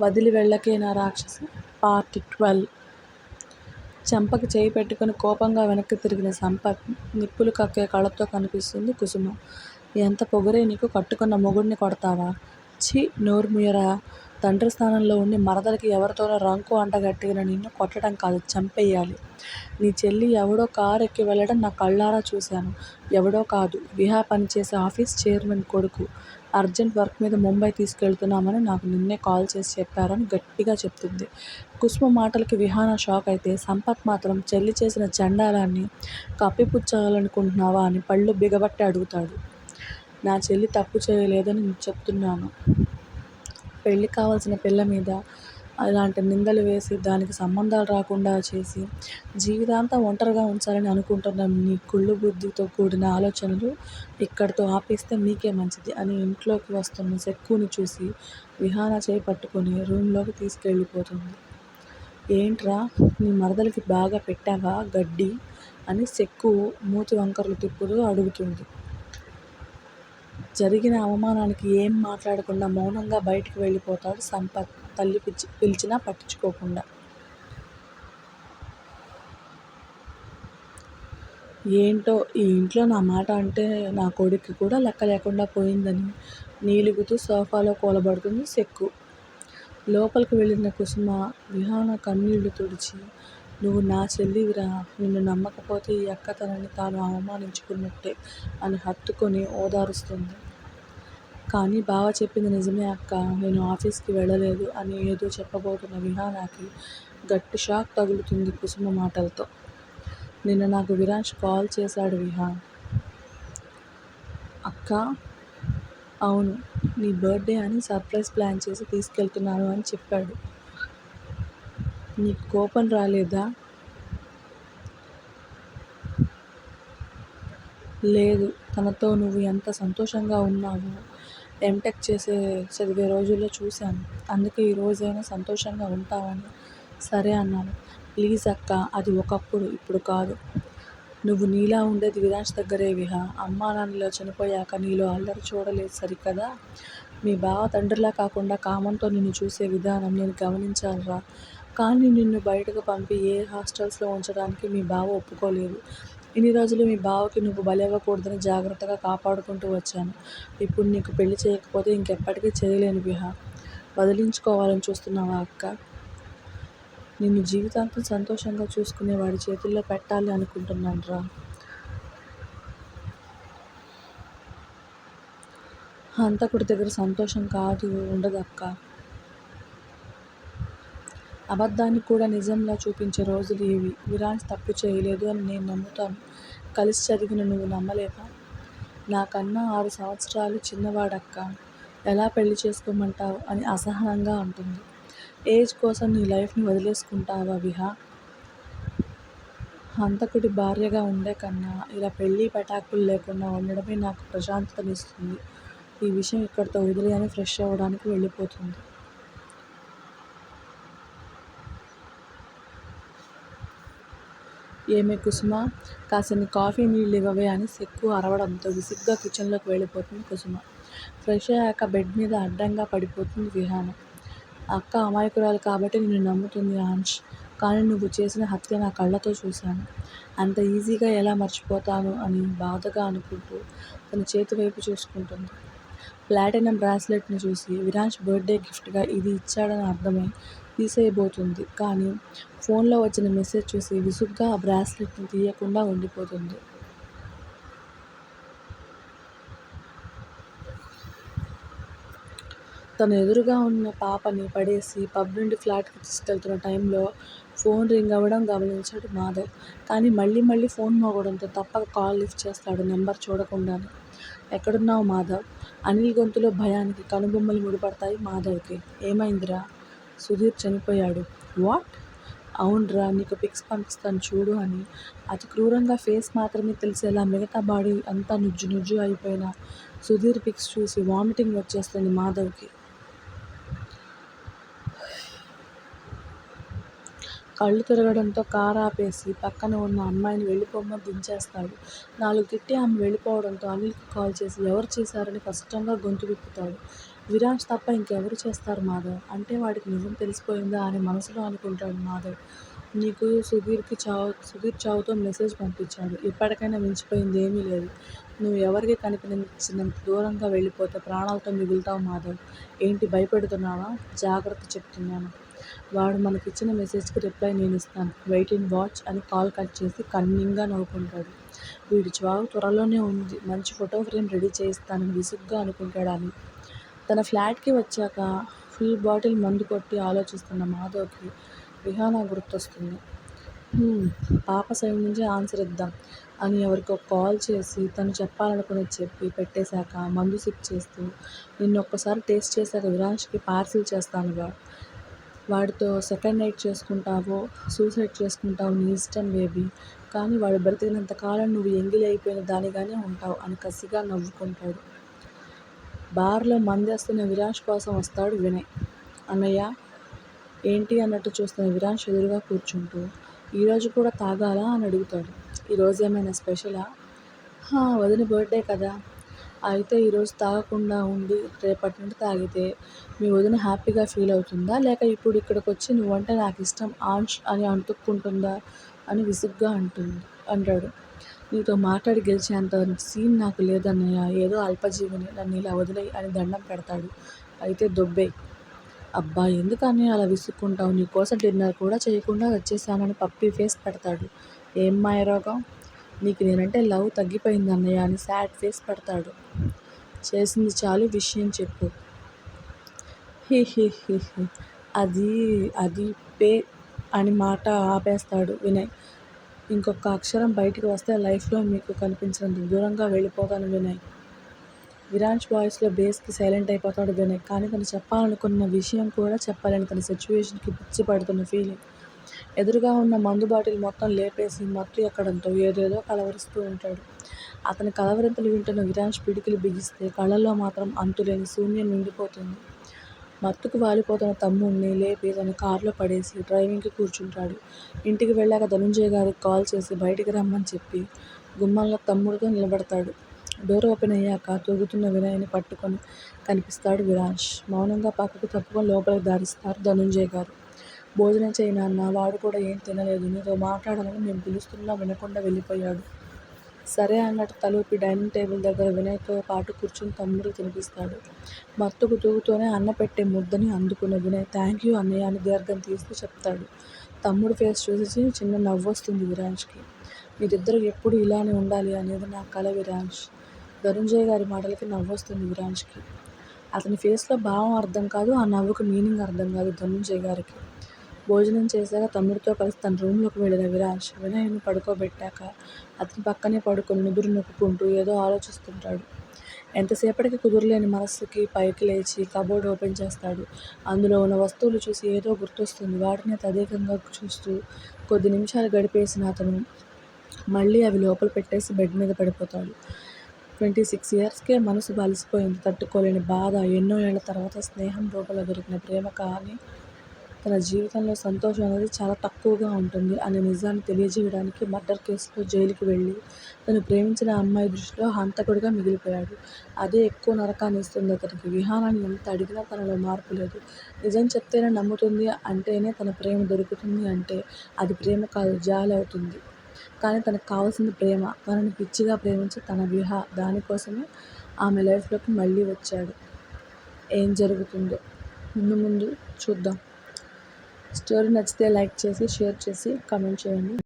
వదిలి వెళ్ళకే నా రాక్షసి? Part twelve. చెంపకి చేయి పెట్టుకుని కోపంగా వెనక్కి తిరిగిన సంపత్ నిప్పులు కక్కే కళ్ళతో కనిపిస్తుంది కుసుమ. ఎంత పొగరే నీకు? కట్టుకున్న మొగుడిని కొడతావా? ఛీ నోర్ముయరా తండ్రి స్థానంలో ఉండి మరదలకి ఎవరితోనో రంకు అంటగట్టిన నిన్ను కొట్టడం కాదు చంపేయాలి. నీ చెల్లి ఎవడో కారు ఎక్కి వెళ్ళడం నా కళ్ళారా చూశాను. ఎవడో కాదు విహా పనిచేసే ఆఫీస్ చైర్మన్ కొడుకు. అర్జెంట్ వర్క్ మీద ముంబై తీసుకెళ్తున్నామని నాకు నిన్నే కాల్ చేసి చెప్పారని గట్టిగా చెప్తుంది. కుసుమ మాటలకి విహాన షాక్ అయితే సంపత్ మాత్రం చెల్లి చేసిన చండాలాన్ని కప్పిపుచ్చాలనుకుంటున్నావా అని పళ్ళు బిగబట్టి అడుగుతాడు. నా చెల్లి తప్పు చేయలేదని చెప్తున్నాను. పెళ్ళి కావాల్సిన పిల్ల మీద అలాంటి నిందలు వేసి దానికి సంబంధాలు రాకుండా చేసి జీవితాంతం ఒంటరిగా ఉంచాలని అనుకుంటున్న నీ కుళ్ళు బుద్ధితో కూడిన ఆలోచనలు ఇక్కడితో ఆపేస్తే మీకే మంచిది అని ఇంట్లోకి వస్తున్న సెక్కుని చూసి విహాన చేయి పట్టుకొని రూమ్లోకి తీసుకెళ్ళిపోతుంది. ఏంట్రా నీ మరదలకి బాగా పెట్టావా గడ్డి? అని సెక్కు మూతి వంకరలు తిప్పుతూ అడుగుతుంది. జరిగిన అవమానానికి ఏం మాట్లాడకుండా మౌనంగా బయటికి వెళ్ళిపోతాడు సంపత్. తల్లి పిచ్చి పిలిచినా పట్టించుకోకుండా. ఏంటో ఈ ఇంట్లో నా మాట అంటే నా కొడుక్కి కూడా లెక్క లేకుండా పోయిందని. నీలుగుతూ సోఫాలో కూలబడుతుంది సెక్కు. లోపలికి వెళ్ళిన కుసుమ విహాన కన్నీళ్ళు తుడిచి నువ్వు నా చెల్లివిరా నిన్ను నమ్మకపోతే ఈ అక్క తనని తాను అవమానించుకున్నట్టే అని హత్తుకొని ఓదారుస్తుంది. కానీ బావ చెప్పింది నిజమే అక్క నేను ఆఫీస్కి వెళ్ళలేదు అని ఏదో చెప్పబోతున్న విహానాకి గట్టి షాక్ తగులుతుంది కుసుమ మాటలతో. నిన్న నాకు విరాజ్ కాల్ చేశాడు విహాన్ అక్క అవును నీ బర్త్డే అని సర్ప్రైజ్ ప్లాన్ చేసి తీసుకెళ్తున్నాను అని చెప్పాడు. నీకు కోపం రాలేదా? లేదు తనతో నువ్వు ఎంత సంతోషంగా ఉన్నావో ఎంటెక్ చేసే చదివే రోజుల్లో చూశాను. అందుకే ఈ రోజైనా సంతోషంగా ఉంటావని. సరే అన్నాను. ప్లీజ్ అక్క అది ఒకప్పుడు ఇప్పుడు కాదు. నువ్వు నీలా ఉండేది విరాజ్ దగ్గరే విహా. అమ్మా నాన్నలో చనిపోయాక నీలో అల్లరి చూడలేదు సరికదా? మీ బావ తండ్రిలా కాకుండా కామంతో నిన్ను చూసే విధానం నేను గమనించాలరా కానీ నిన్ను బయటకు పంపి ఏ హాస్టల్స్లో ఉంచడానికి మీ బావ ఒప్పుకోలేదు. ఇన్ని రోజులు మీ బావకి నువ్వు బలివ్వకూడదని జాగ్రత్తగా కాపాడుకుంటూ వచ్చాను. ఇప్పుడు నీకు పెళ్ళి చేయకపోతే ఇంకెప్పటికీ చేయలేను విహా. వదిలించుకోవాలని చూస్తున్నావా అక్క? నిన్ను జీవితాంతం సంతోషంగా చూసుకునే వాడి చేతుల్లో పెట్టాలి అనుకుంటున్నాను రా. హంతకుడి దగ్గర సంతోషం కాదు ఉండదు అబద్ధాన్ని కూడా నిజంలా చూపించే రోజులు ఇవి. విరాజ్ తప్పు చేయలేదు అని నేను నమ్ముతాను. కలిసి చదివిన నువ్వు నమ్మలేవా నాకన్నా ఆరు సంవత్సరాలు చిన్నవాడక్క. ఎలా పెళ్ళి చేసుకోమంటావు? అని అసహనంగా అంటుంది. ఏజ్ కోసం నీ లైఫ్ని వదిలేసుకుంటావా విహా? హంతకుడి భార్యగా ఉండే కన్నా ఇలా పెళ్ళి పటాకులు లేకుండా ఉండడమే నాకు ప్రశాంతతనిస్తుంది. ఈ విషయం ఇక్కడితో వదిలి అని ఫ్రెష్ అవ్వడానికి వెళ్ళిపోతుంది. ఏమే కుసుమ? కాసిన్ని కాఫీ నీళ్ళు ఇవ్వవే అని సెక్కు అరవడంతో విసుగ్గా కిచెన్లోకి వెళ్ళిపోతుంది కుసుమ. ఫ్రెష్ అయ్యాక బెడ్ మీద అడ్డంగా పడిపోతుంది విహాన. అక్క అమాయకురాలు కాబట్టి నిన్ను నమ్ముతుంది ఆంష్ కానీ నువ్వు చేసిన హత్య నా కళ్ళతో చూశాను. అంత ఈజీగా ఎలా మర్చిపోతాను అని బాధగా అనుకుంటూ తన చేతి వైపు చూసుకుంటుంది. ప్లాటినం బ్రాస్లెట్ని చూసి విరాంష్ బర్త్డే గిఫ్ట్గా ఇది ఇచ్చాడని అర్థమై తీసేయబోతుంది. కానీ ఫోన్లో వచ్చిన మెసేజ్ చూసి విసుగ్గా ఆ బ్రాస్లెట్ని తీయకుండా ఉండిపోతుంది. తన ఎదురుగా ఉన్న పాపని పడేసి పబ్ నుండి ఫ్లాట్కి తీసుకెళ్తున్న టైంలో ఫోన్ రింగ్ అవ్వడం గమనించాడు మాధవ్. కానీ మళ్ళీ మళ్ళీ ఫోన్ మోగడంతో తప్పక కాల్ లిఫ్ట్ చేస్తాడు నెంబర్ చూడకుండానే. ఎక్కడున్నావు మాధవ్? అనిల్ గొంతులో భయానికి కనుబొమ్మలు ముడిపడతాయి మాధవ్కి. ఏమైందిరా? సుధీర్ చనిపోయాడు. వాట్? అవునరా నీకు పిక్స్ పంపిస్తాను చూడు అని. అతి క్రూరంగా ఫేస్ మాత్రమే తెలిసేలా మిగతా బాడీ అంతా నుజ్జు నుజ్జు అయిపోయిన సుధీర్ పిక్స్ చూసి వామిటింగ్ వచ్చేస్తుంది మాధవ్కి. కళ్ళు తిరగడంతో కారు ఆపేసి పక్కన ఉన్న అమ్మాయిని వెళ్ళిపోమని దించేస్తాడు. నాలుగు తిట్టి ఆమె వెళ్ళిపోవడంతో అనిల్కి కాల్ చేసి ఎవరు చేశారని కష్టంగా గొంతు విప్పుతాడు. విరాజ్ తప్ప ఇంకెవరు చేస్తారు మాధవ్? అంటే వాడికి నిజం తెలిసిపోయిందా అని మనసులో అనుకుంటాడు మాధవ్. నీకు సుధీర్కి చావు సుధీర్ చావుతో మెసేజ్ పంపించాడు. ఇప్పటికైనా మించిపోయింది ఏమీ లేదు. నువ్వు ఎవరికి కనిపించినంత దూరంగా వెళ్ళిపోతే ప్రాణాలతో మిగులుతావు మాధవ్. ఏంటి భయపెడుతున్నావా? జాగ్రత్త చెప్తున్నాను. వాడు మనకిచ్చిన మెసేజ్కి రిప్లై నేను ఇస్తాను వెయిట్ ఇన్ వాచ్ అని కాల్ కట్ చేసి కన్నింగ్గా నవ్వుకుంటాడు. వీడి చావు త్వరలోనే ఉంది. మంచి ఫోటో ఫ్రేమ్ రెడీ చేయిస్తానని విసుగ్గా అనుకుంటాడు అని తన ఫ్లాట్కి వచ్చాక ఫుల్ బాటిల్ మందు కొట్టి ఆలోచిస్తున్న మాధవ్కి విహానా గుర్తొస్తుంది. పాప సైడ్ నుంచి ఆన్సర్ ఇద్దాం అని ఎవరికో కాల్ చేసి తను చెప్పాలనుకుని చెప్పి పెట్టేశాక మందు సిప్ చేస్తూ నిన్ను ఒక్కసారి టేస్ట్ చేశాక విరాష్కి పార్సిల్ చేస్తానుగా వాడితో సెకండ్ నైట్ చేసుకుంటావో సూసైడ్ చేసుకుంటావు నీ ఇష్టం బేబీ కానీ వాడు బ్రతికినంతకాలం నువ్వు ఎంగిలి అయిపోయిన దానిగానే ఉంటావు అని కసిగా నవ్వుకుంటాడు. బార్లో మందేస్తున్న విరాష్ కోసం వస్తాడు వినయ్. అన్నయ్య ఏంటి అన్నట్టు చూస్తున్న విరాష్ ఎదురుగా కూర్చుంటూ ఈరోజు కూడా తాగాలా అని అడుగుతాడు. ఈరోజు ఏమైనా స్పెషలా? వదిన బర్త్డే కదా. అయితే ఈరోజు తాగకుండా ఉండి రేపటి నుండి తాగితే మీ వదిన హ్యాపీగా ఫీల్ అవుతుందా? లేక ఇప్పుడు ఇక్కడికి వచ్చి నువ్వంటే నాకు ఇష్టం ఆంష్ అని అంటుక్కుంటుందా అని విసుగ్గా అంటుంది అంటాడు. నీతో మాట్లాడి గెలిచేంత సీన్ నాకు లేదన్నయ్య. ఏదో అల్పజీవిని నన్ను ఇలా వదిలేయి అని దండం పెడతాడు. అయితే దొబ్బే అబ్బా ఎందుకు అన్నయ్య అలా విసుక్కుంటావు? నీకోసం డిన్నర్ కూడా చేయకుండా వచ్చేసానని పప్పీ ఫేస్ పెడతాడు. ఏం మాయరోగం నీకు నేనంటే లవ్ తగ్గిపోయింది అన్నయ్య అని సాడ్ ఫేస్ పెడతాడు. చేసింది చాలు విషయం చెప్పు. హి హి హి హి. అది అది పే అని మాట ఆపేస్తాడు వినయ్. ఇంకొక అక్షరం బయటికి వస్తే లైఫ్లో మీకు కనిపించినంత దూరంగా వెళ్ళిపోతాను వినయ్. విరాంజ్ వాయిస్లో బేస్కి సైలెంట్ అయిపోతాడు వినయ్. కానీ తను చెప్పాలనుకున్న విషయం కూడా చెప్పలేని తన సిచ్యువేషన్కి పిచ్చి పడుతున్న ఫీలింగ్. ఎదురుగా ఉన్న మందు బాటిల్ మొత్తం లేపేసి మత్తు ఎక్కడంతో ఏదేదో కలవరిస్తూ ఉంటాడు. అతని కలవరింతలు వింటున్న విరాంజ్ పిడికిలు బిగిస్తే కళ్ళల్లో మాత్రం అంతులేని శూన్యం నిండిపోతుంది. మత్తుకు వాలిపోతున్న తమ్ముడిని లేపి తన కారులో పడేసి డ్రైవింగ్కి కూర్చుంటాడు. ఇంటికి వెళ్ళాక ధనుంజయ గారికి కాల్ చేసి బయటికి రమ్మని చెప్పి గుమ్మంలో తమ్ముడితో నిలబడతాడు. డోర్ ఓపెన్ అయ్యాక తొగుతున్న వినయ్ని పట్టుకొని కనిపిస్తాడు విరాజ్. మౌనంగా పక్కకు తప్పుకొని లోపలికి దారిస్తారు ధనుంజయ్ గారు. భోజనం చేయనాన్న వాడు కూడా ఏం తినలేదు నీతో మాట్లాడాలని మేము పిలుస్తున్నా వినకుండా వెళ్ళిపోయాడు. సరే అన్నట్టు తలూపి డైనింగ్ టేబుల్ దగ్గర వినయ్తో పాటు కూర్చుని తమ్ముడు తినిపిస్తాడు. మత్తుకు తూగుతూనే అన్న పెట్టే ముద్దని అందుకున్న వినయ్ థ్యాంక్ యూ అన్నయ్య అని దీర్ఘం తీస్తూ చెప్తాడు. తమ్ముడు ఫేస్ చూసి చిన్న నవ్వు వస్తుంది విరాజ్కి. మీరిద్దరూ ఎప్పుడు ఇలానే ఉండాలి అనేది నా కల విరాజ్. ధనుంజయ్ గారి మాటలకి నవ్వు వస్తుంది విరాజ్కి. అతని ఫేస్లో భావం అర్థం కాదు ఆ నవ్వుకి మీనింగ్ అర్థం కాదు ధనుంజయ్ గారికి. భోజనం చేశాక తమ్ముడితో కలిసి తన రూమ్లోకి వెళ్ళిన విరాజ్ వినయ్ను పడుకోబెట్టాక అతని పక్కనే పడుకొని నుదురు నొప్పుకుంటూ ఏదో ఆలోచిస్తుంటాడు. ఎంతసేపటికి కుదురలేని మనస్సుకి పైకి లేచి కబోర్డ్ ఓపెన్ చేస్తాడు. అందులో ఉన్న వస్తువులు చూసి ఏదో గుర్తొస్తుంది. వాటిని తదేకంగా చూస్తూ కొద్ది నిమిషాలు గడిపేసిన అతను మళ్ళీ అవి లోపల పెట్టేసి బెడ్ మీద పడిపోతాడు. ట్వంటీ సిక్స్ ఇయర్స్కే మనసు బలిసిపోయింది. తట్టుకోలేని బాధ. ఎన్నో ఏళ్ళ తర్వాత స్నేహం రూపంలో దొరికిన ప్రేమ కానీ తన జీవితంలో సంతోషం అనేది చాలా తక్కువగా ఉంటుంది అనే నిజాన్ని తెలియజేయడానికి మర్డర్ కేసులో జైలుకి వెళ్ళి తను ప్రేమించిన అమ్మాయి దృష్టిలో హంతకుడిగా మిగిలిపోయాడు. అదే ఎక్కువ నరకాన్ని ఇస్తుంది అతనికి. విహానాన్ని ఎంత అడిగినా తనలో మార్పు లేదు. నిజం చెప్తేనే నమ్ముతుంది అంటేనే తన ప్రేమ దొరుకుతుంది అంటే అది ప్రేమ కాదు జాలి అవుతుంది. కానీ తనకు కావాల్సింది ప్రేమ. తనని పిచ్చిగా ప్రేమించి తన విహా దానికోసమే ఆమె లైఫ్లోకి మళ్ళీ వచ్చాడు. ఏం జరుగుతుందో? ముందు ముందు చూద్దాం. స్టోరీ నచ్చితే లైక్ చేసి షేర్ చేసి కామెంట్ చేయండి.